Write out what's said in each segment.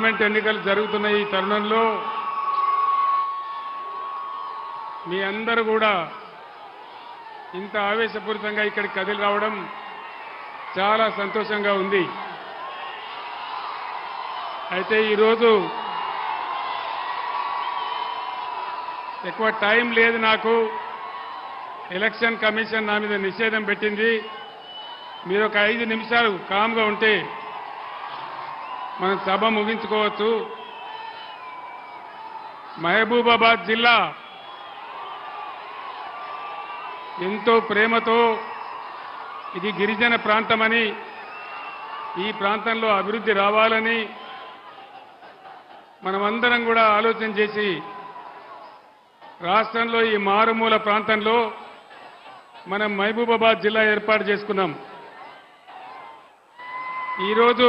Parliament ఎన్నికలు జరుగుతున్న ఈ తరుణంలో మీ అందరూ కూడా ఇంత ఆవేశపూరితంగా ఇక్కడికి కదిలి రావడం చాలా సంతోషంగా ఉంది. అయితే ఈరోజు ఎక్కువ టైం లేదు నాకు. ఎలక్షన్ కమిషన్ నా మీద నిషేధం పెట్టింది. మీరు ఒక ఐదు నిమిషాలు కామ్గా ఉంటే మనం సభ ముగించుకోవచ్చు. మహబూబాబాద్ జిల్లా ఎంతో ప్రేమతో ఇది గిరిజన ప్రాంతమని ఈ ప్రాంతంలో అభివృద్ధి రావాలని మనమందరం కూడా ఆలోచన చేసి రాష్ట్రంలో ఈ మారుమూల ప్రాంతంలో మనం మహబూబాబాద్ జిల్లా ఏర్పాటు చేసుకున్నాం. ఈరోజు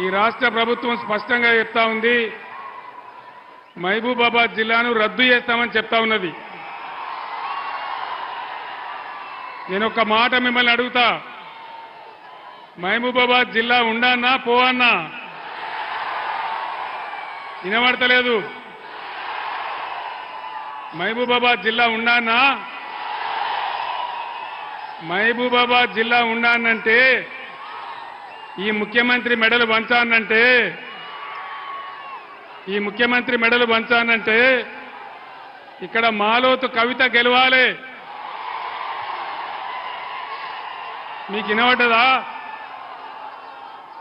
ఈ రాష్ట్ర ప్రభుత్వం స్పష్టంగా చెప్తా ఉంది మహబూబాబాద్ జిల్లాను రద్దు చేస్తామని చెప్తా ఉన్నది. నేను ఒక మాట మిమ్మల్ని అడుగుతా. మహబూబాబాద్ జిల్లా ఉండన్నా పోవన్నా వినబడతలేదు. మహబూబాబాద్ జిల్లా ఉండానా? మహబూబాబాద్ జిల్లా ఉండానంటే ఈ ముఖ్యమంత్రి మెడలు వంచానంటే ఈ ముఖ్యమంత్రి మెడలు వంచానంటే ఇక్కడ మాలోతు కవిత గెలవాలి. మీకు వినవటదా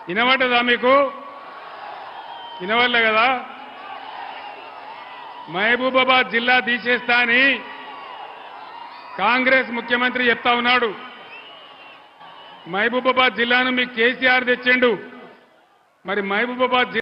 వినవటదా మీకు? వినవల్లే కదా? మహబూబాబాద్ జిల్లా తీసేస్తా అని కాంగ్రెస్ ముఖ్యమంత్రి చెప్తా ఉన్నాడు. మహబూబాబాద్ జిల్లాను మీకు కేసీఆర్ తెచ్చిండు. మరి మహబూబాబాద్ జిల్లా